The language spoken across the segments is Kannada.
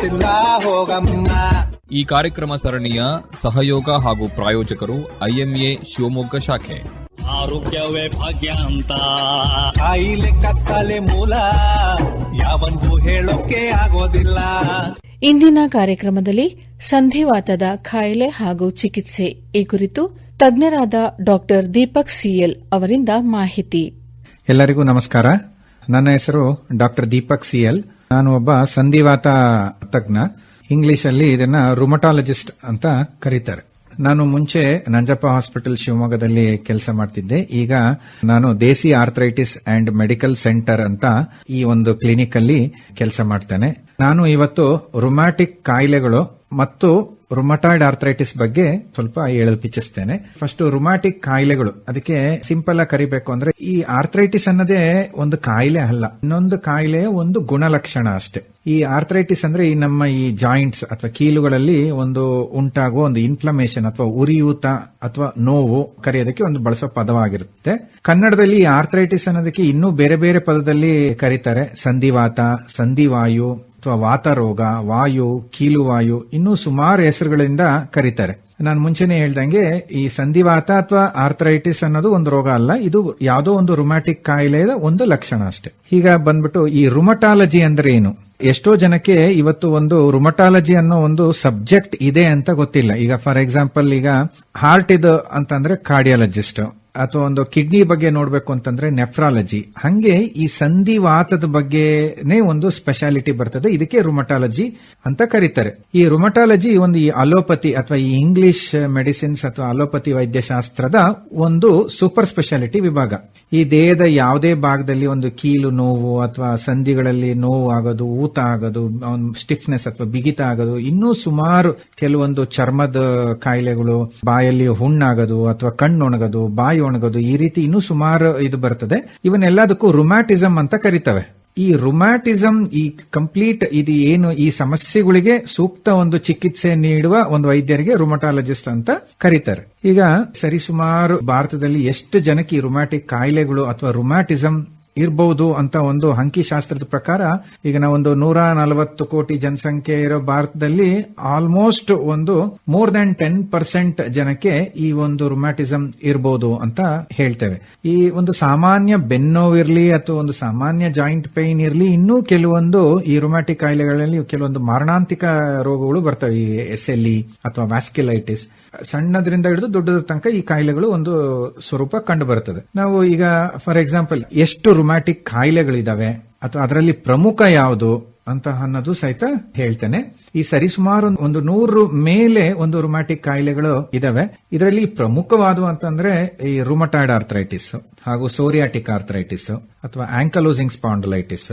ಗೊತ್ತಿಲ್ಲ ಹೋಗಮ್ಮ ಈ ಕಾರ್ಯಕ್ರಮ ಸರಣಿಯ ಸಹಯೋಗ ಹಾಗೂ ಪ್ರಾಯೋಜಕರು ಐಎಂಎ ಶಿವಮೊಗ್ಗ ಶಾಖೆ. ಆರೋಗ್ಯವೇ ಭಾಗ್ಯ ಅಂತ. ಕಾಯಿಲೆ ಕತ್ತಲೆ ಮೂಲ ಯಾವಂದು ಹೇಳೋಕೆ ಆಗೋದಿಲ್ಲ. ಇಂದಿನ ಕಾರ್ಯಕ್ರಮದಲ್ಲಿ ಸಂಧಿವಾತದ ಖಾಯಿಲೆ ಹಾಗೂ ಚಿಕಿತ್ಸೆ. ಈ ಕುರಿತು ತಜ್ಞರಾದ ಡಾಕ್ಟರ್ ದೀಪಕ್ ಸಿಎಲ್ ಅವರಿಂದ ಮಾಹಿತಿ. ಎಲ್ಲರಿಗೂ ನಮಸ್ಕಾರ. ನನ್ನ ಹೆಸರು ಡಾಕ್ಟರ್ ದೀಪಕ್ ಸಿಎಲ್. ನಾನು ಒಬ್ಬ ಸಂಧಿವಾತ ತಜ್ಞ. ಇಂಗ್ಲಿಷ್ ಅಲ್ಲಿ ಇದನ್ನ ರುಮಟಾಲಜಿಸ್ಟ್ ಅಂತ ಕರೀತಾರೆ. ನಾನು ಮುಂಚೆ ನಂಜಪ್ಪ ಹಾಸ್ಪಿಟಲ್ ಶಿವಮೊಗ್ಗದಲ್ಲಿ ಕೆಲಸ ಮಾಡ್ತಿದ್ದೆ. ಈಗ ನಾನು Desi arthritis and medical centre ಅಂತ ಈ ಒಂದು ಕ್ಲಿನಿಕ್ ಅಲ್ಲಿ ಕೆಲಸ ಮಾಡ್ತೇನೆ. ನಾನು ಇವತ್ತು ರುಮ್ಯಾಟಿಕ್ ಕಾಯಿಲೆಗಳು ಮತ್ತು ರುಮಟಾಯ್ಡ್ ಆರ್ಥರೈಟಿಸ್ ಬಗ್ಗೆ ಸ್ವಲ್ಪ ಹೇಳಲು ಪಿಚ್ಚಿಸ್ತೇನೆ ಫಸ್ಟ್ ರುಮ್ಯಾಟಿಕ್ ಕಾಯಿಲೆಗಳು. ಅದಕ್ಕೆ ಸಿಂಪಲ್ ಆಗಿ ಕರಿಬೇಕು ಅಂದ್ರೆ ಈ ಆರ್ಥರೈಟಿಸ್ ಅನ್ನೋದೇ ಒಂದು ಕಾಯಿಲೆ ಅಲ್ಲ. ಇನ್ನೊಂದು ಕಾಯಿಲೆಯ ಒಂದು ಗುಣಲಕ್ಷಣ ಅಷ್ಟೇ. ಈ ಆರ್ಥರೈಟಿಸ್ ಅಂದ್ರೆ ಈ ನಮ್ಮ ಈ ಜಾಯಿಂಟ್ಸ್ ಅಥವಾ ಕೀಲುಗಳಲ್ಲಿ ಒಂದು ಉಂಟಾಗುವ ಒಂದು ಇನ್ಫ್ಲಮೇಷನ್ ಅಥವಾ ಉರಿಯೂತ ಅಥವಾ ನೋವು ಕರೆಯೋದಕ್ಕೆ ಒಂದು ಬಳಸೋ ಪದವಾಗಿರುತ್ತೆ. ಕನ್ನಡದಲ್ಲಿ ಈ ಆರ್ಥರೈಟಿಸ್ ಅನ್ನೋದಕ್ಕೆ ಇನ್ನೂ ಬೇರೆ ಬೇರೆ ಪದದಲ್ಲಿ ಕರೀತಾರೆ. ಸಂಧಿವಾತ, ಸಂಧಿವಾಯು ಅಥವಾ ವಾತರೋಗ, ವಾಯು, ಕೀಲುವಾಯು ಇನ್ನೂ ಸುಮಾರು ಹೆಸರುಗಳಿಂದ ಕರೀತಾರೆ. ನಾನು ಮುಂಚೆನೆ ಹೇಳ್ದಂಗೆ ಈ ಸಂಧಿವಾತ ಅಥವಾ ಆರ್ಥರೈಟಿಸ್ ಅನ್ನೋದು ಒಂದು ರೋಗ ಅಲ್ಲ, ಇದು ಯಾವುದೋ ಒಂದು ರುಮ್ಯಾಟಿಕ್ ಕಾಯಿಲೆಯ ಒಂದು ಲಕ್ಷಣ ಅಷ್ಟೇ. ಈಗ ಬಂದ್ಬಿಟ್ಟು ಈ ರುಮಟಾಲಜಿ ಅಂದ್ರೆ ಏನು? ಎಷ್ಟೋ ಜನಕ್ಕೆ ಇವತ್ತು ಒಂದು ರುಮಟಾಲಜಿ ಅನ್ನೋ ಒಂದು ಸಬ್ಜೆಕ್ಟ್ ಇದೆ ಅಂತ ಗೊತ್ತಿಲ್ಲ. ಈಗ ಫಾರ್ ಎಕ್ಸಾಂಪಲ್ ಈಗ ಹಾರ್ಟ್ ಇದು ಅಂತಂದ್ರೆ ಕಾರ್ಡಿಯಾಲಜಿಸ್ಟ್ ಅಥವಾ ಒಂದು ಕಿಡ್ನಿ ಬಗ್ಗೆ ನೋಡಬೇಕು ಅಂತಂದ್ರೆ ನೆಫ್ರಾಲಜಿ ಹಂಗೆ ಈ ಸಂಧಿವಾತದ ಬಗ್ಗೆನೇ ಒಂದು ಸ್ಪೆಷಾಲಿಟಿ ಬರ್ತದೆ. ಇದಕ್ಕೆ ರುಮಟಾಲಜಿ ಅಂತ ಕರೀತಾರೆ. ಈ ರುಮಟಾಲಜಿ ಒಂದು ಈ ಅಲೋಪತಿ ಅಥವಾ ಈ ಇಂಗ್ಲಿಷ್ ಮೆಡಿಸಿನ್ಸ್ ಅಥವಾ ಅಲೋಪತಿ ವೈದ್ಯಶಾಸ್ತ್ರದ ಒಂದು ಸೂಪರ್ ಸ್ಪೆಷಾಲಿಟಿ ವಿಭಾಗ. ಈ ದೇಹದ ಯಾವುದೇ ಭಾಗದಲ್ಲಿ ಒಂದು ಕೀಲು ನೋವು ಅಥವಾ ಸಂಧಿಗಳಲ್ಲಿ ನೋವು ಆಗೋದು, ಊತ ಆಗೋದು ಸ್ಟಿಫ್ನೆಸ್ ಅಥವಾ ಬಿಗಿತ ಆಗೋದು, ಇನ್ನೂ ಸುಮಾರು ಕೆಲವೊಂದು ಚರ್ಮದ ಕಾಯಿಲೆಗಳು, ಬಾಯಲ್ಲಿ ಹುಣ್ಣಾಗೋದು ಅಥವಾ ಕಣ್ಣು ಒಣಗೋದು ಬಾಯಿ ಒಣಗೋದು. ಈ ರೀತಿ ಇನ್ನೂ ಸುಮಾರು ಇದು ಬರ್ತದೆ. ಇವನ್ನೆಲ್ಲದಕ್ಕೂ ರುಮ್ಯಾಟಿಸಮ್ ಅಂತ ಕರಿತವೆ. ಈ ರುಮ್ಯಾಟಿಸಮ್ ಈ ಕಂಪ್ಲೀಟ್ ಇದು ಏನು ಈ ಸಮಸ್ಯೆಗಳಿಗೆ ಸೂಕ್ತ ಒಂದು ಚಿಕಿತ್ಸೆ ನೀಡುವ ಒಂದು ವೈದ್ಯರಿಗೆ ರುಮಟಾಲಜಿಸ್ಟ್ ಅಂತ ಕರೀತಾರೆ. ಈಗ ಸರಿಸುಮಾರು ಭಾರತದಲ್ಲಿ ಎಷ್ಟು ಜನಕ್ಕೆ ಈ ರುಮ್ಯಾಟಿಕ್ ಕಾಯಿಲೆಗಳು ಅಥವಾ ರುಮ್ಯಾಟಿಸಮ್ ಇರಬಹುದು ಅಂತ ಒಂದು ಅಂಕಿಶಾಸ್ತ್ರದ ಪ್ರಕಾರ, ಈಗ ನಾವೊಂದು ನೂರ ನಲವತ್ತು ಕೋಟಿ ಜನಸಂಖ್ಯೆ ಇರೋ ಭಾರತದಲ್ಲಿ ಆಲ್ಮೋಸ್ಟ್ ಒಂದು ಮೋರ್ ದನ್ ಟೆನ್ ಪರ್ಸೆಂಟ್ ಜನಕ್ಕೆ ಈ ಒಂದು ರೊಮ್ಯಾಟಿಸಮ್ ಇರಬಹುದು ಅಂತ ಹೇಳ್ತೇವೆ. ಈ ಒಂದು ಸಾಮಾನ್ಯ ಬೆನ್ನೋವಿರ್ಲಿ ಅಥವಾ ಒಂದು ಸಾಮಾನ್ಯ ಜಾಯಿಂಟ್ ಪೈನ್ ಇರಲಿ, ಇನ್ನೂ ಕೆಲವೊಂದು ಈ ರೊಮ್ಯಾಟಿಕ್ ಕಾಯಿಲೆಗಳಲ್ಲಿ ಕೆಲವೊಂದು ಮಾರಣಾಂತಿಕ ರೋಗಗಳು ಬರ್ತವೆ. ಈ ಎಸ್ ಎಲ್ ಇ ಅಥವಾ ವ್ಯಾಸ್ಕ್ಯುಲೈಟಿಸ್ ಸಣ್ಣದ್ರಿಂದ ಹಿಡಿದು ದೊಡ್ಡದ್ರ ತನಕ ಈ ಕಾಯಿಲೆಗಳು ಒಂದು ಸ್ವರೂಪ ಕಂಡು ಬರುತ್ತದೆ ನಾವು ಈಗ ಫಾರ್ ಎಕ್ಸಾಂಪಲ್ ಎಷ್ಟು ರುಮ್ಯಾಟಿಕ್ ಕಾಯಿಲೆಗಳಿದಾವೆ, ಅಥವಾ ಅದರಲ್ಲಿ ಪ್ರಮುಖ ಯಾವುದು ಅಂತ ಅನ್ನೋದು ಸಹಿತ ಹೇಳ್ತೇನೆ. ಈ ಸರಿಸುಮಾರು ಒಂದು ನೂರು ಮೇಲೆ ಒಂದು ರುಮ್ಯಾಟಿಕ್ ಕಾಯಿಲೆಗಳು ಇದಾವೆ. ಇದರಲ್ಲಿ ಪ್ರಮುಖವಾದ ಅಂತಂದ್ರೆ ಈ ರುಮಟಾಯ್ಡ್ ಆರ್ಥರೈಟಿಸ್, ಹಾಗೂ ಸೋರಿಯಾಟಿಕ್ ಆರ್ಥರೈಟಿಸ್, ಅಥವಾ ankylosing spondylitis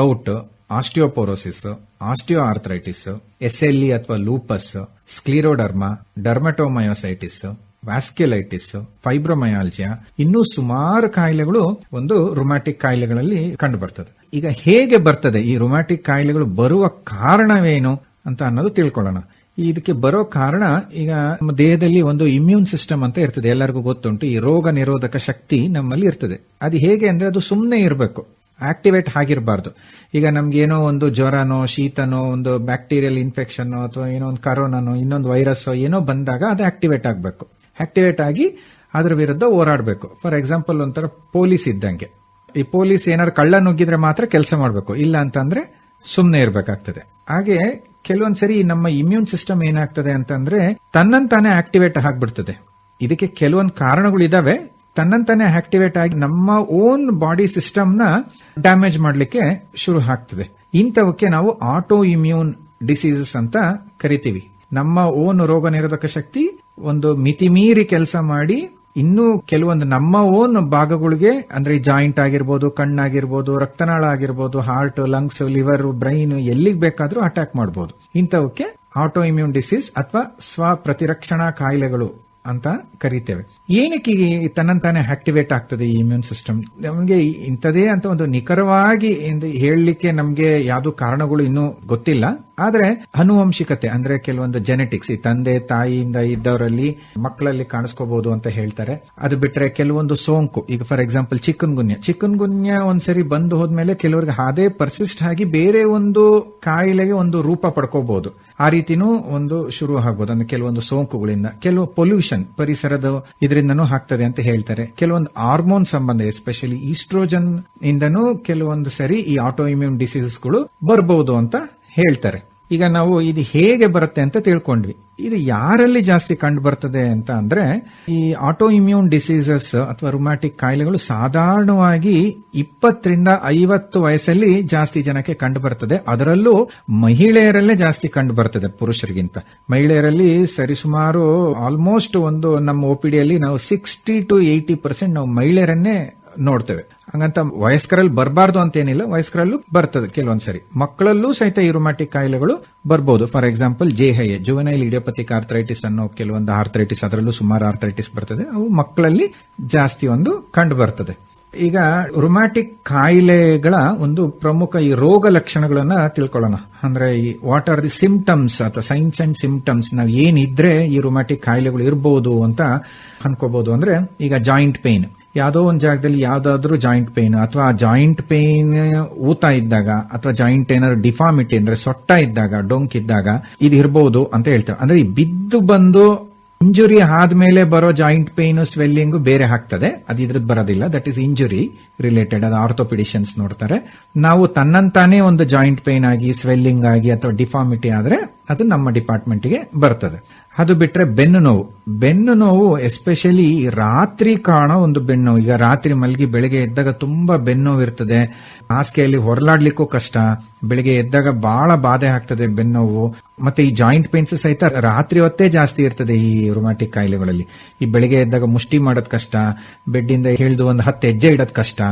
gout, osteoporosis osteo arthritis SLE ಅಥವಾ ಲೂಪಸ್, ಸ್ಕ್ಲಿರೋಡರ್ಮಾ, ಡರ್ಮಟೋಮಯೋಸೈಟಿಸ್ ವ್ಯಾಸ್ಕ್ಯುಲೈಟಿಸ್ ಫೈಬ್ರೊಮಯಾಲ್ಜಿಯಾ ಇನ್ನೂ ಸುಮಾರು ಕಾಯಿಲೆಗಳು ಒಂದು ರೊಮ್ಯಾಟಿಕ್ ಕಾಯಿಲೆಗಳಲ್ಲಿ ಕಂಡು ಬರ್ತದೆ ಈಗ ಹೇಗೆ ಬರ್ತದೆ? ಈ ರೊಮ್ಯಾಟಿಕ್ ಕಾಯಿಲೆಗಳು ಬರುವ ಕಾರಣವೇನು ಅಂತ ಅನ್ನೋದು ತಿಳ್ಕೊಳ್ಳೋಣ. ಇದಕ್ಕೆ ಬರೋ ಕಾರಣ ಈಗ ನಮ್ಮ ದೇಹದಲ್ಲಿ ಒಂದು ಇಮ್ಯೂನ್ ಸಿಸ್ಟಮ್ ಅಂತ ಇರ್ತದೆ. ಎಲ್ಲರಿಗೂ ಗೊತ್ತುಂಟು. ಈ ರೋಗ ನಿರೋಧಕ ಶಕ್ತಿ ನಮ್ಮಲ್ಲಿ ಇರ್ತದೆ. ಅದು ಹೇಗೆ ಅಂದ್ರೆ ಅದು ಸುಮ್ಮನೆ ಇರಬೇಕು. ಆಕ್ಟಿವೇಟ್ ಆಗಿರಬಾರ್ದು. ಈಗ ನಮ್ಗೆ ಏನೋ ಒಂದು ಜ್ವರನೋ, ಶೀತನೋ, ಒಂದು ಬ್ಯಾಕ್ಟೀರಿಯಲ್ ಇನ್ಫೆಕ್ಷನ್ ಅಥವಾ ಏನೋ ಒಂದು ಕರೋನಾನೋ ಇನ್ನೊಂದು ವೈರಸ್ ಏನೋ ಬಂದಾಗ ಅದು ಆಕ್ಟಿವೇಟ್ ಆಗಬೇಕು. ಆಕ್ಟಿವೇಟ್ ಆಗಿ ಅದರ ವಿರುದ್ಧ ಹೋರಾಡಬೇಕು. ಫಾರ್ ಎಕ್ಸಾಂಪಲ್ ಒಂಥರ ಪೊಲೀಸ್ ಇದ್ದಂಗೆ. ಈ ಪೊಲೀಸ್ ಏನಾದ್ರು ಕಳ್ಳ ನುಗ್ಗಿದ್ರೆ ಮಾತ್ರ ಕೆಲಸ ಮಾಡಬೇಕು. ಇಲ್ಲ ಅಂತಂದ್ರೆ ಸುಮ್ಮನೆ ಇರಬೇಕಾಗ್ತದೆ. ಹಾಗೆ ಕೆಲವೊಂದ್ಸರಿ ನಮ್ಮ ಇಮ್ಯೂನ್ ಸಿಸ್ಟಮ್ ಏನಾಗ್ತದೆ ಅಂತಂದ್ರೆ ತನ್ನಂತಾನೆ ಆಕ್ಟಿವೇಟ್ ಆಗ್ಬಿಡ್ತದೆ. ಇದಕ್ಕೆ ಕೆಲವೊಂದು ಕಾರಣಗಳು ಇದಾವೆ ತನ್ನಂತಾನೆ ಆಕ್ಟಿವೇಟ್ ಆಗಿ ನಮ್ಮ ಓನ್ ಬಾಡಿ ಸಿಸ್ಟಮ್ನ ಡ್ಯಾಮೇಜ್ ಮಾಡಲಿಕ್ಕೆ ಶುರು ಆಗ್ತದೆ. ಇಂಥವಕ್ಕೆ ನಾವು ಆಟೋ ಇಮ್ಯೂನ್ ಡಿಸೀಸಸ್ ಅಂತ ಕರಿತೀವಿ. ನಮ್ಮ ಓನ್ ರೋಗ ನಿರೋಧಕ ಶಕ್ತಿ ಒಂದು ಮಿತಿಮೀರಿ ಕೆಲಸ ಮಾಡಿ ಇನ್ನೂ ಕೆಲವೊಂದು ನಮ್ಮ ಓನ್ ಭಾಗಗಳಿಗೆ, ಅಂದ್ರೆ ಜಾಯಿಂಟ್ ಆಗಿರ್ಬೋದು, ಕಣ್ಣಾಗಿರ್ಬೋದು ರಕ್ತನಾಳ ಆಗಿರ್ಬೋದು ಹಾರ್ಟ್ ಲಂಗ್ಸ್ ಲಿವರ್ ಬ್ರೈನ್ ಎಲ್ಲಿಗೆ ಬೇಕಾದ್ರೂ ಅಟ್ಯಾಕ್ ಮಾಡಬಹುದು ಇಂಥವಕ್ಕೆ ಆಟೋ ಇಮ್ಯೂನ್ ಡಿಸೀಸ್ ಅಥವಾ ಸ್ವ ಪ್ರತಿರಕ್ಷಣಾ ಕಾಯಿಲೆಗಳು ಅಂತ ಕರಿತೇವೆ. ಏನಕ್ಕೆ ತನ್ನಂತಾನೆ ಆಕ್ಟಿವೇಟ್ ಆಗ್ತದೆ ಈ ಇಮ್ಯೂನ್ ಸಿಸ್ಟಮ್ ನಮಗೆ ಇಂಥದೇ ಅಂತ ಒಂದು ನಿಖರವಾಗಿ ಹೇಳಲಿಕ್ಕೆ ನಮಗೆ ಯಾವ್ದು ಕಾರಣಗಳು ಇನ್ನೂ ಗೊತ್ತಿಲ್ಲ. ಆದ್ರೆ ಅನುವಂಶಿಕತೆ ಅಂದ್ರೆ ಕೆಲವೊಂದು ಜೆನೆಟಿಕ್ಸ್ ಈ ತಂದೆ, ತಾಯಿಯಿಂದ ಇದ್ದವರಲ್ಲಿ ಮಕ್ಕಳಲ್ಲಿ ಕಾಣಿಸ್ಕೋಬಹುದು ಅಂತ ಹೇಳ್ತಾರೆ. ಅದು ಬಿಟ್ರೆ ಕೆಲವೊಂದು ಸೋಂಕು, ಈಗ for example chikungunya chikungunya ಒಂದ್ಸರಿ ಬಂದು ಹೋದ್ಮೇಲೆ ಕೆಲವರಿಗೆ ಅದೇ ಪರ್ಸಿಸ್ಟ್ ಆಗಿ ಬೇರೆ ಒಂದು ಕಾಯಿಲೆಗೆ ಒಂದು ರೂಪ ಪಡ್ಕೋಬಹುದು. ಆ ರೀತಿನೂ ಒಂದು ಶುರು ಆಗ್ಬೋದು ಅಂದ್ರೆ ಕೆಲವೊಂದು ಸೋಂಕುಗಳಿಂದ, ಕೆಲವು ಪೊಲ್ಯೂಷನ್ ಪರಿಸರದ ಇದರಿಂದನೂ ಆಗ್ತದೆ ಅಂತ ಹೇಳ್ತಾರೆ. ಕೆಲವೊಂದು ಹಾರ್ಮೋನ್ ಸಂಬಂಧ, ಎಸ್ಪೆಷಲಿ ಈಸ್ಟ್ರೋಜನ್ ಇಂದನೂ ಕೆಲವೊಂದು ಸರಿ ಈ ಆಟೋ ಇಮ್ಯೂನ್ ಡಿಸೀಸಸ್ಗಳು ಬರಬಹುದು ಅಂತ ಹೇಳ್ತಾರೆ. ಈಗ ನಾವು ಇದು ಹೇಗೆ ಬರುತ್ತೆ ಅಂತ ತಿಳ್ಕೊಂಡ್ವಿ. ಇದು ಯಾರಲ್ಲಿ ಜಾಸ್ತಿ ಕಂಡು ಬರ್ತದೆ ಅಂತ ಅಂದ್ರೆ, ಈ ಆಟೋ ಇಮ್ಯೂನ್ ಡಿಸೀಸಸ್ ಅಥವಾ ರುಮ್ಯಾಟಿಕ್ ಕಾಯಿಲೆಗಳು ಸಾಧಾರಣವಾಗಿ ಇಪ್ಪತ್ತರಿಂದ ಐವತ್ತು ವಯಸ್ಸಲ್ಲಿ ಜಾಸ್ತಿ ಜನಕ್ಕೆ ಕಂಡು ಬರ್ತದೆ. ಅದರಲ್ಲೂ ಮಹಿಳೆಯರಲ್ಲೇ ಜಾಸ್ತಿ ಕಂಡು ಬರ್ತದೆ ಪುರುಷರಿಗಿಂತ. ಮಹಿಳೆಯರಲ್ಲಿ ಸರಿಸುಮಾರು ಆಲ್ಮೋಸ್ಟ್ ಒಂದು ನಮ್ಮ ಒಪಿಡಿಯಲ್ಲಿ ನಾವು ಸಿಕ್ಸ್ಟಿ ಟು ಏಯ್ಟಿ ಪರ್ಸೆಂಟ್ ನಾವು ಮಹಿಳೆಯರನ್ನೇ ನೋಡ್ತೇವೆ. ಹಂಗಂತ ವಯಸ್ಕರಲ್ಲಿ ಬರಬಾರ್ದು ಅಂತ ಏನಿಲ್ಲ ವಯಸ್ಕರಲ್ಲೂ ಬರ್ತದೆ ಕೆಲವೊಂದ್ಸರಿ. ಮಕ್ಕಳಲ್ಲೂ ಸಹಿತ ಈ ರುಮ್ಯಾಟಿಕ್ ಕಾಯಿಲೆಗಳು ಬರ್ಬೋದು. ಫಾರ್ ಎಕ್ಸಾಂಪಲ್ ಜೆ ಹೈ ಜುವನೈಲ್ ಇಡಿಯೋಪತಿಕ್ ಆರ್ಥರೈಟಿಸ್ ಅನ್ನೋ ಕೆಲವೊಂದು ಆರ್ಥರೈಟಿಸ್ ಅದರಲ್ಲೂ ಸುಮಾರು ಆರ್ಥರೈಟಿಸ್ ಬರ್ತದೆ. ಅವು ಮಕ್ಕಳಲ್ಲಿ ಜಾಸ್ತಿ ಒಂದು ಕಂಡು ಬರ್ತದೆ. ಈಗ ರುಮ್ಯಾಟಿಕ್ ಕಾಯಿಲೆಗಳ ಒಂದು ಪ್ರಮುಖ ಈ ರೋಗ ಲಕ್ಷಣಗಳನ್ನ ತಿಳ್ಕೊಳ್ಳೋಣ. ಅಂದ್ರೆ ಈ ವಾಟ್ ಆರ್ ದಿ ಸಿಂಪ್ಟಮ್ಸ್ ಅಥವಾ ಸೈನ್ಸ್ ಅಂಡ್ ಸಿಂಪ್ಟಮ್ಸ್ ನಾವು ಏನಿದ್ರೆ ಈ ರುಮ್ಯಾಟಿಕ್ ಕಾಯಿಲೆಗಳು ಇರಬಹುದು ಅಂತ ಅನ್ಕೋಬಹುದು ಅಂದ್ರೆ ಈಗ ಜಾಯಿಂಟ್ ಪೇನ್ ಯಾವುದೋ ಒಂದು ಜಾಗದಲ್ಲಿ ಯಾವ್ದಾದ್ರೂ ಜಾಯಿಂಟ್ ಪೇನ್ ಅಥವಾ ಜಾಯಿಂಟ್ ಪೇನ್ ಊತ ಇದ್ದಾಗ, ಅಥವಾ ಜಾಯಿಂಟ್ ಏನಾದ್ರು ಡಿಫಾಮಿಟಿ ಅಂದ್ರೆ ಸೊಟ್ಟ ಇದ್ದಾಗ, ಡೊಂಕ್ ಇದ್ದಾಗ ಇದು ಇರಬಹುದು ಅಂತ ಹೇಳ್ತೇವೆ ಅಂದ್ರೆ ಈ ಬಿದ್ದು ಬಂದು ಇಂಜುರಿ ಆದ್ಮೇಲೆ ಬರೋ ಜಾಯಿಂಟ್ ಪೇನ್ ಸ್ವೆಲ್ಲಿಂಗ್ ಬೇರೆ ಹಾಕ್ತದೆ ಅದು ಇದ್ರದ್ದು ಬರೋದಿಲ್ಲ. ದಟ್ ಇಸ್ ಇಂಜುರಿ ರಿಲೇಟೆಡ್ ಅದು ಆರ್ಥೋಪಿಡಿಷನ್ಸ್ ನೋಡ್ತಾರೆ. ನಾವು ತನ್ನಂತಾನೇ ಒಂದು ಜಾಯಿಂಟ್ ಪೇನ್ ಆಗಿ ಸ್ವೆಲ್ಲಿಂಗ್ ಆಗಿ, ಅಥವಾ ಡಿಫಾರ್ಮಿಟಿ ಆದ್ರೆ ಅದು ನಮ್ಮ ಡಿಪಾರ್ಟ್ಮೆಂಟ್ಗೆ ಬರ್ತದೆ. ಅದು ಬಿಟ್ರೆ ಬೆನ್ನು ನೋವು. ಬೆನ್ನು ನೋವು ಎಸ್ಪೆಷಲಿ ರಾತ್ರಿ ಕಾಣೋ ಒಂದು ಬೆನ್ನು ನೋವು. ಈಗ ರಾತ್ರಿ ಮಲಗಿ ಬೆಳಿಗ್ಗೆ ಎದ್ದಾಗ ತುಂಬಾ ಬೆನ್ನು ನೋವು ಇರ್ತದೆ. ಹಾಸಿಗೆಯಲ್ಲಿ ಹೊರಲಾಡ್ಲಿಕ್ಕೂ ಕಷ್ಟ. ಬೆಳಿಗ್ಗೆ ಎದ್ದಾಗ ಬಹಳ ಬಾಧೆ ಆಗ್ತದೆ ಬೆನ್ನೋವು ನೋವು. ಮತ್ತೆ ಈ ಜಾಯಿಂಟ್ ಪೇನ್ಸ್ ಸಹಿತ ರಾತ್ರಿ ಹೊತ್ತೇ ಜಾಸ್ತಿ ಇರ್ತದೆ ಈ ರೊಮ್ಯಾಟಿಕ್ ಕಾಯಿಲೆಗಳಲ್ಲಿ. ಈ ಬೆಳಿಗ್ಗೆ ಎದ್ದಾಗ ಮುಷ್ಟಿ ಮಾಡೋದ್ ಕಷ್ಟ. ಬೆಡ್ಡಿಂದ ಹಿಡಿದು ಒಂದು ಹತ್ತು ಹೆಜ್ಜೆ ಇಡೋದ್ ಕಷ್ಟ.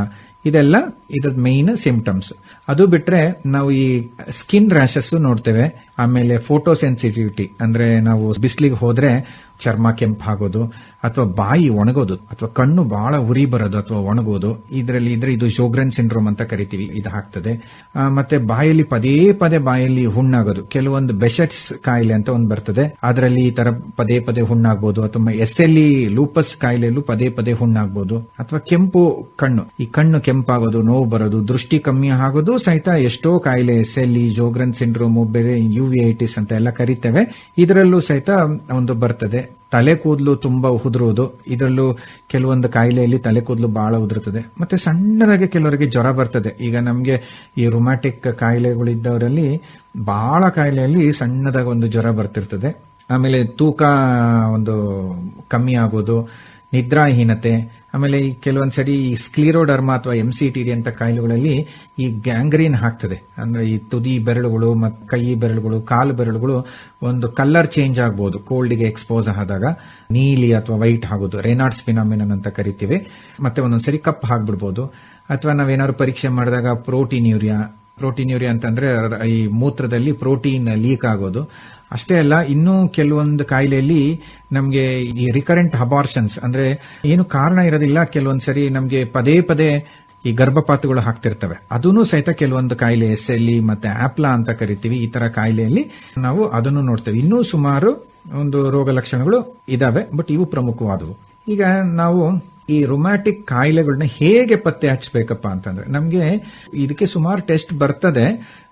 ಇದೆಲ್ಲ ಇದ್ರ ಮೇನ್ ಸಿಂಪ್ಟಮ್ಸ್ ಅದು ಬಿಟ್ರೆ ನಾವು ಈ ಸ್ಕಿನ್ ರ್ಯಾಶಸ್ ನೋಡ್ತೇವೆ. ಆಮೇಲೆ ಫೋಟೋ ಸೆನ್ಸಿಟಿವಿಟಿ ಅಂದ್ರೆ ನಾವು ಬಿಸಿಲಿಗೆ ಹೋದ್ರೆ ಚರ್ಮ ಕೆಂಪಾಗೋದು ಅಥವಾ ಬಾಯಿ ಒಣಗೋದು, ಅಥವಾ ಕಣ್ಣು ಬಹಳ ಉರಿ ಬರೋದು ಅಥವಾ ಒಣಗೋದು, ಇದರಲ್ಲಿ ಇದ್ರೆ ಇದು ಶೋಗ್ರನ್ ಸಿಂಡ್ರೋಮ್ ಅಂತ ಕರಿತೀವಿ, ಇದು ಹಾಕ್ತದೆ. ಮತ್ತೆ ಬಾಯಲ್ಲಿ ಪದೇ ಪದೇ ಬಾಯಲ್ಲಿ ಹುಣ್ಣಾಗೋದು. ಕೆಲವೊಂದು ಬೆಶೆಟ್ಸ್ ಕಾಯಿಲೆ ಅಂತ ಒಂದು ಬರ್ತದೆ. ಅದರಲ್ಲಿ ಈ ತರ ಪದೇ ಪದೇ ಹುಣ್ಣಾಗ್ಬೋದು, ಅಥವಾ ಎಸ್ ಎಲ್ ಇ ಲೂಪಸ್ ಕಾಯಿಲೆಯಲ್ಲೂ ಪದೇ ಪದೇ ಹುಣ್ಣಾಗ್ಬೋದು, ಅಥವಾ ಕೆಂಪು ಕಣ್ಣು. ಈ ಕಣ್ಣು ಕೆಂಪಾಗೋದು, ನೋವು ಬರೋದು, ದೃಷ್ಟಿ ಕಮ್ಮಿ ಆಗೋದು ಸಹಿತ ಎಷ್ಟೋ ಕಾಯಿಲೆ S L E Sjogren syndrome, ಬೇರೆ ಯುವಿಐಟಿಸ್ ಅಂತ ಎಲ್ಲ ಕರಿತೇವೆ. ಇದರಲ್ಲೂ ಸಹಿತ ಒಂದು ಬರ್ತದೆ. ತಲೆ ಕೂದಲು ತುಂಬಾ ಉದುರುವುದು. ಇದರಲ್ಲೂ ಕೆಲವೊಂದು ಕಾಯಿಲೆಯಲ್ಲಿ ತಲೆ ಕೂದಲು ಬಹಳ ಉದುರುತ್ತದೆ. ಮತ್ತೆ ಸಣ್ಣದಾಗಿ ಕೆಲವರಿಗೆ ಜ್ವರ ಬರ್ತದೆ. ಈಗ ನಮಗೆ ಈ ರೊಮ್ಯಾಟಿಕ್ ಕಾಯಿಲೆಗಳಿದ್ದವರಲ್ಲಿ ಬಹಳ ಕಾಯಿಲೆಯಲ್ಲಿ ಸಣ್ಣದಾಗಿ ಒಂದು ಜ್ವರ ಬರ್ತಿರ್ತದೆ. ಆಮೇಲೆ ತೂಕ ಒಂದು ಕಮ್ಮಿ ಆಗೋದು, ನಿದ್ರಾಹೀನತೆ ಆಮೇಲೆ ಈ ಕೆಲವೊಂದು ಸರಿ ಈ ಸ್ಕ್ಲೀರೋಡರ್ಮಾ ಅಥವಾ ಎಂ ಸಿ ಟಿ ಡಿ ಅಂತ ಕಾಯಿಲೆಗಳಲ್ಲಿ ಈ ಗ್ಯಾಂಗ್ರೀನ್ ಹಾಕ್ತದೆ. ಅಂದ್ರೆ ಈ ತುದಿ ಬೆರಳುಗಳು ಮತ್ತು ಕೈ ಬೆರಳುಗಳು, ಕಾಲು ಬೆರಳುಗಳು ಒಂದು ಕಲರ್ ಚೇಂಜ್ ಆಗ್ಬೋದು. ಕೋಲ್ಡ್ಗೆ ಎಕ್ಸ್ಪೋಸ್ ಆದಾಗ ನೀಲಿ ಅಥವಾ ವೈಟ್ ಆಗೋದು. ರೇನಾಡ್ಸ್ ಫಿನಾಮಿನನ್ ಅಂತ ಕರಿತೀವಿ. ಮತ್ತೆ ಒಂದೊಂದ್ಸರಿ ಕಪ್ ಹಾಕ್ಬಿಡ್ಬೋದು. ಅಥವಾ ನಾವೇನಾದ್ರು ಪರೀಕ್ಷೆ ಮಾಡಿದಾಗ ಪ್ರೋಟೀನ್ ಯೂರಿಯಾ ಪ್ರೋಟೀನ್ ಯೂರಿಯಾ ಅಂತಂದ್ರೆ ಈ ಮೂತ್ರದಲ್ಲಿ ಪ್ರೋಟೀನ್ ಲೀಕ್ ಆಗೋದು. ಅಷ್ಟೇ ಅಲ್ಲ, ಇನ್ನೂ ಕೆಲವೊಂದು ಕಾಯಿಲೆಯಲ್ಲಿ ನಮಗೆ ಈ ರಿಕರೆಂಟ್ ಅಬಾರ್ಷನ್ಸ್ ಅಂದ್ರೆ ಏನು ಕಾರಣ ಇರೋದಿಲ್ಲ, ಕೆಲವೊಂದ್ ಸರಿ ನಮಗೆ ಪದೇ ಪದೇ ಈ ಗರ್ಭಪಾತಗಳು ಹಾಕ್ತಿರ್ತವೆ ಅದನ್ನು ಸಹಿತ ಕೆಲವೊಂದು ಕಾಯಿಲೆ ಎಸ್ ಎಲ್ಇ ಮತ್ತೆ ಆಪ್ಲಾ ಅಂತ ಕರಿತೀವಿ, ಈ ತರ ಕಾಯಿಲೆಯಲ್ಲಿ ನಾವು ಅದನ್ನು ನೋಡ್ತೇವೆ. ಇನ್ನೂ ಸುಮಾರು ಒಂದು ರೋಗ ಲಕ್ಷಣಗಳು ಇದಾವೆ, ಬಟ್ ಇವು ಪ್ರಮುಖವಾದವು. ಈಗ ನಾವು ಈ ರೊಮ್ಯಾಟಿಕ್ ಕಾಯಿಲೆಗಳನ್ನ ಹೇಗೆ ಪತ್ತೆ ಹಚ್ಚಬೇಕಪ್ಪ ಅಂತಂದ್ರೆ, ನಮಗೆ ಇದಕ್ಕೆ ಸುಮಾರು ಟೆಸ್ಟ್ ಬರ್ತದೆ.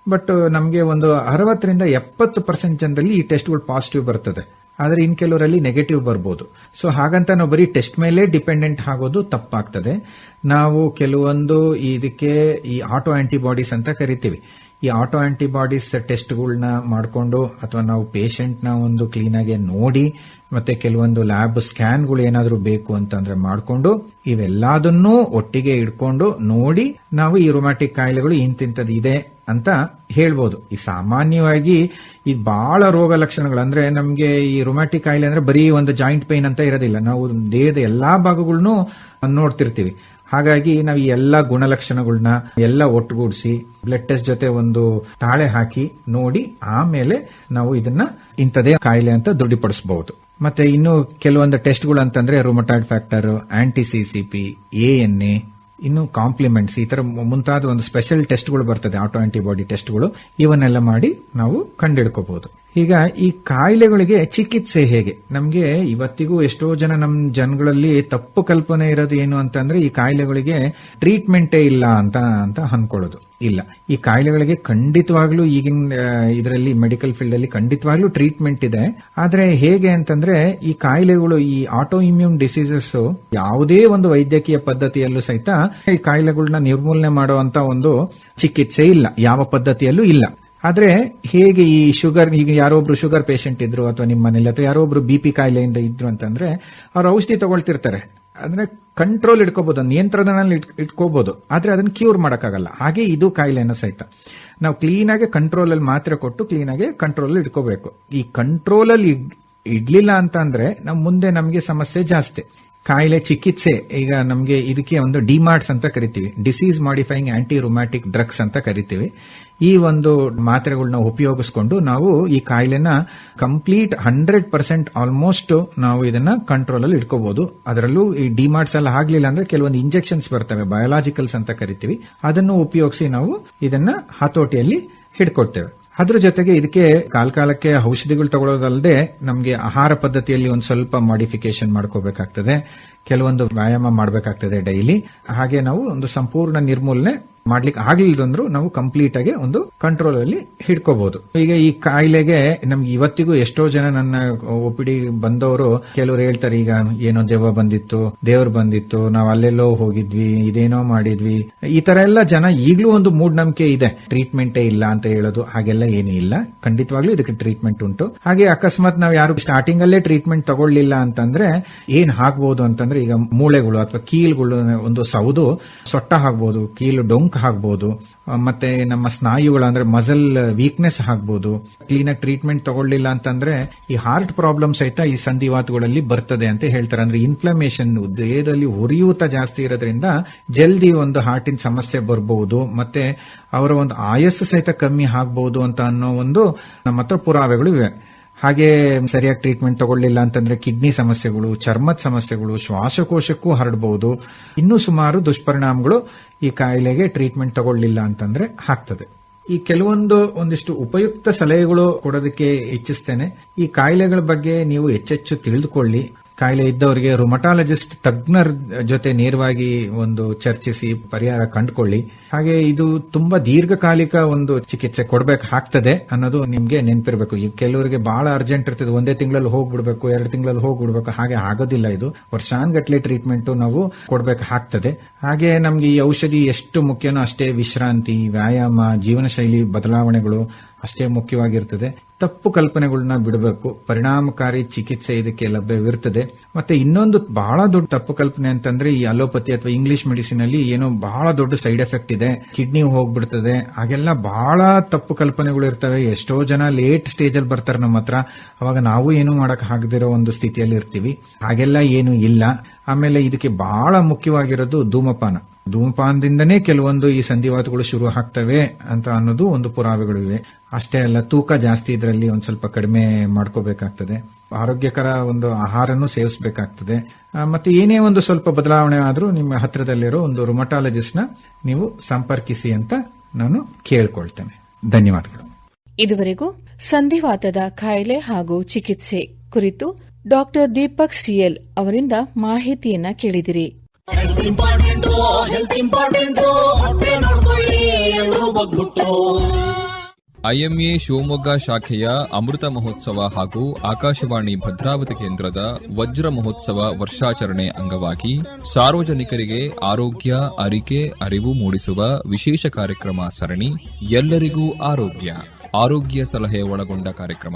ಬಟ್ ನಮಗೆ ಒಂದು ಅರವತ್ತರಿಂದ ಎಪ್ಪತ್ತು ಪರ್ಸೆಂಟ್ ಜನರಲ್ಲಿ ಈ ಟೆಸ್ಟ್ಗಳು ಪಾಸಿಟಿವ್ ಬರ್ತದೆ. ಆದರೆ ಇನ್ ಕೆಲವರಲ್ಲಿ ನೆಗೆಟಿವ್ ಬರ್ಬೋದು. ಸೊ ಹಾಗಂತ ನಾವು ಬರೀ ಟೆಸ್ಟ್ ಮೇಲೆ ಡಿಪೆಂಡೆಂಟ್ ಆಗೋದು ತಪ್ಪಾಗ್ತದೆ. ನಾವು ಕೆಲವೊಂದು ಇದಕ್ಕೆ ಈ ಆಟೋ ಆಂಟಿಬಾಡೀಸ್ ಅಂತ ಕರಿತೀವಿ. ಈ ಆಟೋ ಆಂಟಿಬಾಡೀಸ್ ಟೆಸ್ಟ್ಗಳನ್ನ ಮಾಡಿಕೊಂಡು ಅಥವಾ ನಾವು ಪೇಷಂಟ್ನ ಒಂದು ಕ್ಲೀನ್ ಆಗಿ ನೋಡಿ, ಮತ್ತೆ ಕೆಲವೊಂದು ಲ್ಯಾಬ್ ಸ್ಕ್ಯಾನ್ಗಳು ಏನಾದರೂ ಬೇಕು ಅಂತಂದ್ರೆ ಮಾಡಿಕೊಂಡು, ಇವೆಲ್ಲದನ್ನೂ ಒಟ್ಟಿಗೆ ಇಟ್ಕೊಂಡು ನೋಡಿ, ನಾವು ಈ ರೊಮ್ಯಾಟಿಕ್ ಕಾಯಿಲೆಗಳು ಇಂತಿಂತದ್ದು ಇದೆ ಅಂತ ಹೇಳ್ಬೋದು. ಈ ಸಾಮಾನ್ಯವಾಗಿ ಈ ಬಹಳ ರೋಗ ಲಕ್ಷಣಗಳು, ಅಂದ್ರೆ ನಮಗೆ ಈ ರೊಮ್ಯಾಟಿಕ್ ಕಾಯಿಲೆ ಅಂದ್ರೆ ಬರೀ ಒಂದು ಜಾಯಿಂಟ್ ಪೈನ್ ಅಂತ ಇರೋದಿಲ್ಲ. ನಾವು ದೇಹದ ಎಲ್ಲಾ ಭಾಗಗಳನ್ನೂ ನೋಡ್ತಿರ್ತೀವಿ. ಹಾಗಾಗಿ ನಾವು ಈ ಎಲ್ಲ ಗುಣಲಕ್ಷಣಗಳನ್ನ ಎಲ್ಲ ಒಟ್ಟುಗೂಡಿಸಿ ಬ್ಲಡ್ ಟೆಸ್ಟ್ ಜೊತೆ ಒಂದು ತಾಳೆ ಹಾಕಿ ನೋಡಿ, ಆಮೇಲೆ ನಾವು ಇದನ್ನ ಇಂಥದೇ ಕಾಯಿಲೆ ಅಂತ ದೃಢಪಡಿಸಬಹುದು. ಮತ್ತೆ ಇನ್ನು ಕೆಲವೊಂದು ಟೆಸ್ಟ್ಗಳು ಅಂತಂದ್ರೆ rheumatoid factor anti CCP A N A ಇನ್ನು ಕಾಂಪ್ಲಿಮೆಂಟ್ಸ್ ಈ ತರ ಮುಂತಾದ ಒಂದು ಸ್ಪೆಷಲ್ ಟೆಸ್ಟ್ಗಳು ಬರ್ತದೆ ಆಟೋ ಆಂಟಿಬಾಡಿ ಟೆಸ್ಟ್ಗಳು ಇವನ್ನೆಲ್ಲ ಮಾಡಿ ನಾವು ಕಂಡಿಡ್ಕೋಬಹುದು ಈಗ ಈ ಕಾಯಿಲೆಗಳಿಗೆ ಚಿಕಿತ್ಸೆ ಹೇಗೆ? ನಮಗೆ ಇವತ್ತಿಗೂ ಎಷ್ಟೋ ಜನ ನಮ್ಮ ಜನಗಳಲ್ಲಿ ತಪ್ಪು ಕಲ್ಪನೆ ಇರೋದು ಏನು ಅಂತಂದ್ರೆ ಈ ಕಾಯಿಲೆಗಳಿಗೆ ಟ್ರೀಟ್ಮೆಂಟೇ ಇಲ್ಲ ಅಂತ ಅಂತ ಅನ್ಕೊಳ್ಳೋದು. ಇಲ್ಲ. ಈ ಕಾಯಿಲೆಗಳಿಗೆ ಖಂಡಿತವಾಗ್ಲೂ ಈಗಿನ ಇದರಲ್ಲಿ ಮೆಡಿಕಲ್ ಫೀಲ್ಡ್ ಅಲ್ಲಿ ಖಂಡಿತವಾಗ್ಲೂ ಟ್ರೀಟ್ಮೆಂಟ್ ಇದೆ. ಆದ್ರೆ ಹೇಗೆ ಅಂತಂದ್ರೆ, ಈ ಕಾಯಿಲೆಗಳು, ಈ ಆಟೋ ಇಮ್ಯೂನ್ ಡಿಸೀಸಸ್ ಯಾವುದೇ ಒಂದು ವೈದ್ಯಕೀಯ ಪದ್ಧತಿಯಲ್ಲೂ ಸಹಿತ ಈ ಕಾಯಿಲೆಗಳನ್ನ ನಿರ್ಮೂಲನೆ ಮಾಡುವಂತ ಒಂದು ಚಿಕಿತ್ಸೆ ಇಲ್ಲ. ಯಾವ ಪದ್ಧತಿಯಲ್ಲೂ ಇಲ್ಲ. ಆದ್ರೆ ಹೇಗೆ ಈ ಶುಗರ್ ಈಗ ಯಾರೊಬ್ರು ಶುಗರ್ ಪೇಷಂಟ್ ಇದ್ರು, ಅಥವಾ ನಿಮ್ಮ ಮನೇಲಿ ಅಥವಾ ಯಾರೊಬ್ರು ಬಿ ಪಿ ಕಾಯಿಲೆಯಿಂದ ಇದ್ರು ಅಂತಂದ್ರೆ, ಅವ್ರು ಔಷಧಿ ತಗೊಳ್ತಿರ್ತಾರೆ. ಅಂದ್ರೆ ಕಂಟ್ರೋಲ್ ಇಟ್ಕೋಬಹುದು ನಿಯಂತ್ರಣದಲ್ಲಿ ಇಟ್- ಇಟ್ಕೋಬಹುದು ಆದ್ರೆ ಅದನ್ನ ಕ್ಯೂರ್ ಮಾಡೋಕ್ಕಾಗಲ್ಲ. ಹಾಗೆ ಇದು ಕಾಯಿಲೆಯನ್ನು ಸಹಿತ. ನಾವು ಕ್ಲೀನ್ ಆಗಿ ಕಂಟ್ರೋಲ್ ಅಲ್ಲಿ ಮಾತ್ರೆ ಕೊಟ್ಟು ಕ್ಲೀನ್ ಆಗಿ ಕಂಟ್ರೋಲ್ ಇಟ್ಕೋಬೇಕು. ಈ ಕಂಟ್ರೋಲ್ ಅಲ್ಲಿ ಇಡ್- ಇಡ್ಲಿಲ್ಲ ಅಂತ ಅಂದ್ರೆ ಮುಂದೆ ನಮಗೆ ಸಮಸ್ಯೆ ಜಾಸ್ತಿ. ಕಾಯಿಲೆ ಚಿಕಿತ್ಸೆ, ಈಗ ನಮಗೆ ಇದಕ್ಕೆ ಒಂದು ಡಿಮಾರ್ಟ್ಸ್ ಅಂತ ಕರಿತೀವಿ. Disease modifying anti rheumatic drugs ಅಂತ ಕರಿತೀವಿ. ಈ ಒಂದು ಮಾತ್ರೆಗಳನ್ನ ಉಪಯೋಗಿಸ್ಕೊಂಡು ನಾವು ಈ ಕಾಯಿಲೆನ ಕಂಪ್ಲೀಟ್ ಹಂಡ್ರೆಡ್ ಪರ್ಸೆಂಟ್ ಆಲ್ಮೋಸ್ಟ್ ನಾವು ಇದನ್ನ ಕಂಟ್ರೋಲ್ ಅಲ್ಲಿ ಇಟ್ಕೋಬಹುದು ಅದರಲ್ಲೂ ಈ ಡಿಮಾರ್ಟ್ಸ್ ಎಲ್ಲ ಆಗ್ಲಿಲ್ಲ ಅಂದ್ರೆ ಕೆಲವೊಂದು ಇಂಜೆಕ್ಷನ್ಸ್ ಬರ್ತವೆ ಬಯೋಲಾಜಿಕಲ್ಸ್ ಅಂತ ಕರಿತೀವಿ. ಅದನ್ನು ಉಪಯೋಗಿಸಿ ನಾವು ಇದನ್ನ ಹತೋಟಿಯಲ್ಲಿ ಹಿಡ್ಕೊಳ್ತೇವೆ. ಅದ್ರ ಜೊತೆಗೆ ಇದಕ್ಕೆ ಕಾಲಕಾಲಕ್ಕೆ ಔಷಧಿಗಳು ತಗೊಳ್ಳೋದಲ್ಲದೆ ನಮಗೆ ಆಹಾರ ಪದ್ಧತಿಯಲ್ಲಿ ಒಂದು ಸ್ವಲ್ಪ ಮಾಡಿಫಿಕೇಶನ್ ಮಾಡ್ಕೋಬೇಕಾಗ್ತದೆ. ಕೆಲವೊಂದು ವ್ಯಾಯಾಮ ಮಾಡಬೇಕಾಗ್ತದೆ ಡೈಲಿ. ಹಾಗೆ ನಾವು ಒಂದು ಸಂಪೂರ್ಣ ನಿರ್ಮೂಲನೆ ಮಾಡ್ಲಿಕ್ಕೆ ಆಗ್ಲಿಲ್ದಂದ್ರು ನಾವು ಕಂಪ್ಲೀಟ್ ಆಗಿ ಒಂದು ಕಂಟ್ರೋಲ್ ಅಲ್ಲಿ ಹಿಡ್ಕೋಬಹುದು ಈಗ ಈ ಕಾಯಿಲೆಗೆ ನಮ್ಗೆ ಇವತ್ತಿಗೂ ಎಷ್ಟೋ ಜನ ನನ್ನ ಒಪಿಡಿ ಬಂದವರು ಕೆಲವರು ಹೇಳ್ತಾರೆ ಈಗ ಏನೋ ದೆವ್ವ ಬಂದಿತ್ತು ದೇವ್ರು ಬಂದಿತ್ತು ನಾವು ಅಲ್ಲೆಲ್ಲೋ ಹೋಗಿದ್ವಿ ಇದೇನೋ ಮಾಡಿದ್ವಿ ಈ ತರ ಎಲ್ಲ ಜನ ಈಗಲೂ ಒಂದು ಮೂಢನಂಬಿಕೆ ಇದೆ ಟ್ರೀಟ್ಮೆಂಟೇ ಇಲ್ಲ ಅಂತ ಹೇಳೋದು ಹಾಗೆಲ್ಲ ಏನೂ ಇಲ್ಲ ಖಂಡಿತವಾಗ್ಲೂ ಇದಕ್ಕೆ ಟ್ರೀಟ್ಮೆಂಟ್ ಉಂಟು ಹಾಗೆ ಅಕಸ್ಮಾತ್ ನಾವು ಯಾರು ಸ್ಟಾರ್ಟಿಂಗ್ ಅಲ್ಲೇ ಟ್ರೀಟ್ಮೆಂಟ್ ತಗೊಳ್ಳಿಲ್ಲ ಅಂತಂದ್ರೆ ಏನ್ ಹಾಕ್ಬಹುದು ಅಂತಂದ್ರೆ ಈಗ ಮೂಳೆಗಳು ಅಥವಾ ಕೀಲ್ಗಳು ಒಂದು ಸೌದು ಸೊಟ್ಟ ಹಾಕ್ಬಹುದು ಕೀಲು ಡೊಂಕ್ ಆಗ್ಬೋದು ಆ, ಮತ್ತೆ ನಮ್ಮ ಸ್ನಾಯುಗಳು ಅಂದ್ರೆ ಮಸಲ್ ವೀಕ್ನೆಸ್ ಆಗ್ಬೋದು ಕ್ಲೀನ್ ಆಗಿ ಟ್ರೀಟ್ಮೆಂಟ್ ತಗೊಳ್ಳಿಲ್ಲ ಅಂತಂದ್ರೆ ಈ ಹಾರ್ಟ್ ಪ್ರಾಬ್ಲಮ್ ಸಹಿತ ಈ ಸಂಧಿವಾತಗಳಲ್ಲಿ ಬರ್ತದೆ ಅಂತ ಹೇಳ್ತಾರೆ. ಅಂದ್ರೆ ಇನ್ಫ್ಲಮೇಷನ್ ದೇಹದಲ್ಲಿ ಉರಿಯೂತ ಜಾಸ್ತಿ ಇರೋದ್ರಿಂದ ಜಲ್ದಿ ಒಂದು ಹಾರ್ಟಿನ ಸಮಸ್ಯೆ ಬರಬಹುದು ಮತ್ತೆ ಅವರ ಒಂದು ಆಯಸ್ಸು ಸಹಿತ ಕಮ್ಮಿ ಆಗ್ಬಹುದು ಅಂತ ಅನ್ನೋ ಒಂದು ನಮ್ಮ ಹತ್ರ ಪುರಾವೆಗಳು ಇವೆ. ಹಾಗೆ ಸರಿಯಾಗಿ ಟ್ರೀಟ್ಮೆಂಟ್ ತಗೊಳ್ಳಿಲ್ಲ ಅಂತಂದ್ರೆ ಕಿಡ್ನಿ ಸಮಸ್ಯೆಗಳು, ಚರ್ಮದ ಸಮಸ್ಯೆಗಳು, ಶ್ವಾಸಕೋಶಕ್ಕೂ ಹರಡಬಹುದು ಇನ್ನೂ ಸುಮಾರು ದುಷ್ಪರಿಣಾಮಗಳು ಈ ಕಾಯಿಲೆಗೆ ಟ್ರೀಟ್ಮೆಂಟ್ ತಗೊಳ್ಳಿಲ್ಲ ಅಂತಂದ್ರೆ ಆಗ್ತದೆ. ಈ ಕೆಲವೊಂದು ಒಂದಿಷ್ಟು ಉಪಯುಕ್ತ ಸಲಹೆಗಳು ಕೊಡೋದಕ್ಕೆ ಇಚ್ಛಿಸ್ತೇನೆ. ಈ ಕಾಯಿಲೆಗಳ ಬಗ್ಗೆ ನೀವು ಹೆಚ್ಚೆಚ್ಚು ತಿಳಿದುಕೊಳ್ಳಿ. ಕಾಯಿಲೆ ಇದ್ದವರಿಗೆ ರುಮಟಾಲಜಿಸ್ಟ್ ತಜ್ಞರ ಜೊತೆ ನೇರವಾಗಿ ಒಂದು ಚರ್ಚಿಸಿ ಪರಿಹಾರ ಕಂಡುಕೊಳ್ಳಿ. ಹಾಗೆ ಇದು ತುಂಬಾ ದೀರ್ಘಕಾಲಿಕ ಒಂದು ಚಿಕಿತ್ಸೆ ಕೊಡಬೇಕಾಗ್ತದೆ ಅನ್ನೋದು ನಿಮ್ಗೆ ನೆನಪಿರ್ಬೇಕು. ಈಗ ಕೆಲವರಿಗೆ ಬಹಳ ಅರ್ಜೆಂಟ್ ಇರ್ತದೆ. ಒಂದೇ ತಿಂಗಳಲ್ಲಿ ಹೋಗ್ಬಿಡ್ಬೇಕು, ಎರಡು ತಿಂಗಳಲ್ಲಿ ಹೋಗ್ಬಿಡ್ಬೇಕು. ಹಾಗೆ ಆಗೋದಿಲ್ಲ ಇದು. ವರ್ಷಾನ್ಗಟ್ಲೆ ಟ್ರೀಟ್ಮೆಂಟ್ ನಾವು ಕೊಡಬೇಕಾಗ್ತದೆ ಹಾಗೆ ನಮ್ಗೆ ಈ ಔಷಧಿ ಎಷ್ಟು ಮುಖ್ಯನೋ ಅಷ್ಟೇ ವಿಶ್ರಾಂತಿ, ವ್ಯಾಯಾಮ ಜೀವನ ಶೈಲಿ ಬದಲಾವಣೆಗಳು ಅಷ್ಟೇ ಮುಖ್ಯವಾಗಿರ್ತದೆ. ತಪ್ಪು ಕಲ್ಪನೆಗಳನ್ನ ಬಿಡಬೇಕು. ಪರಿಣಾಮಕಾರಿ ಚಿಕಿತ್ಸೆ ಇದಕ್ಕೆ ಲಭ್ಯವಿರ್ತದೆ. ಮತ್ತೆ ಇನ್ನೊಂದು ಬಹಳ ದೊಡ್ಡ ತಪ್ಪು ಕಲ್ಪನೆ ಅಂತಂದ್ರೆ ಈ ಅಲೋಪತಿ ಅಥವಾ ಇಂಗ್ಲಿಷ್ ಮೆಡಿಸಿನ್ ಅಲ್ಲಿ ಏನೋ ಬಹಳ ದೊಡ್ಡ ಸೈಡ್ ಎಫೆಕ್ಟ್ ಇದೆ, ಕಿಡ್ನಿ ಹೋಗ್ಬಿಡ್ತದೆ, ಹಾಗೆಲ್ಲ ಬಹಳ ತಪ್ಪು ಕಲ್ಪನೆಗಳು ಇರ್ತವೆ. ಎಷ್ಟೋ ಜನ ಲೇಟ್ ಸ್ಟೇಜ್ ಅಲ್ಲಿ ಬರ್ತಾರೆ ನಮ್ಮ ಹತ್ರ. ಅವಾಗ ನಾವು ಏನು ಮಾಡಕ್ ಆಗದಿರೋ ಒಂದು ಸ್ಥಿತಿಯಲ್ಲಿ ಇರ್ತೀವಿ ಹಾಗೆಲ್ಲ ಏನು ಇಲ್ಲ. ಆಮೇಲೆ ಇದಕ್ಕೆ ಬಹಳ ಮುಖ್ಯವಾಗಿರೋದು ಧೂಮಪಾನ. ಧೂಮಪಾನದಿಂದನೇ ಕೆಲವೊಂದು ಈ ಸಂಧಿವಾತಗಳು ಶುರು ಆಗ್ತವೆ ಅಂತ ಅನ್ನೋದು ಒಂದು ಪುರಾವೆಗಳು ಇವೆ. ಅಷ್ಟೇ ಅಲ್ಲ, ತೂಕ ಜಾಸ್ತಿ ಇದರಲ್ಲಿ ಒಂದು ಸ್ವಲ್ಪ ಕಡಿಮೆ ಮಾಡ್ಕೋಬೇಕಾಗ್ತದೆ. ಆರೋಗ್ಯಕರ ಒಂದು ಆಹಾರನೂ ಸೇವಿಸಬೇಕಾಗ್ತದೆ. ಮತ್ತೆ ಏನೇ ಒಂದು ಸ್ವಲ್ಪ ಬದಲಾವಣೆ ಆದ್ರೂ ನಿಮ್ಮ ಹತ್ರದಲ್ಲಿರೋ ಒಂದು ರೊಮಟಾಲಜಿಸ್ಟ್ನ ನೀವು ಸಂಪರ್ಕಿಸಿ ಅಂತ ನಾನು ಕೇಳ್ಕೊಳ್ತೇನೆ. ಧನ್ಯವಾದಗಳು. ಇದುವರೆಗೂ ಸಂಧಿವಾತದ ಕಾಯಿಲೆ ಹಾಗೂ ಚಿಕಿತ್ಸೆ ಕುರಿತು ಡಾಕ್ಟರ್ ದೀಪಕ್ ಸಿಎಲ್ ಅವರಿಂದ ಮಾಹಿತಿಯನ್ನ ಕೇಳಿದಿರಿ. ಹೆಲ್ತ್ ಇಂಪಾರ್ಟೆಂಟು ಹೆಲ್ತ್ ಇಂಪಾರ್ಟೆಂಟು ಹೊಟ್ಟೆ ನೋಡ್ಕೊಳ್ಳಿ ಎಲ್ರೂ ಬಗ್ಬಿಟ್ಟು ಐಎಂಎ ಶಿವಮೊಗ್ಗ ಶಾಖೆಯ ಅಮೃತ ಮಹೋತ್ಸವ ಹಾಗೂ ಆಕಾಶವಾಣಿ ಭದ್ರಾವತಿ ಕೇಂದ್ರದ ವಜ್ರ ಮಹೋತ್ಸವ ವರ್ಷಾಚರಣೆ ಅಂಗವಾಗಿ ಸಾರ್ವಜನಿಕರಿಗೆ ಆರೋಗ್ಯ ಅರಿಕೆ ಅರಿವು ಮೂಡಿಸುವ ವಿಶೇಷ ಕಾರ್ಯಕ್ರಮ ಸರಣಿ ಎಲ್ಲರಿಗೂ ಆರೋಗ್ಯ ಆರೋಗ್ಯ ಸಲಹೆ ಒಳಗೊಂಡ ಕಾರ್ಯಕ್ರಮ.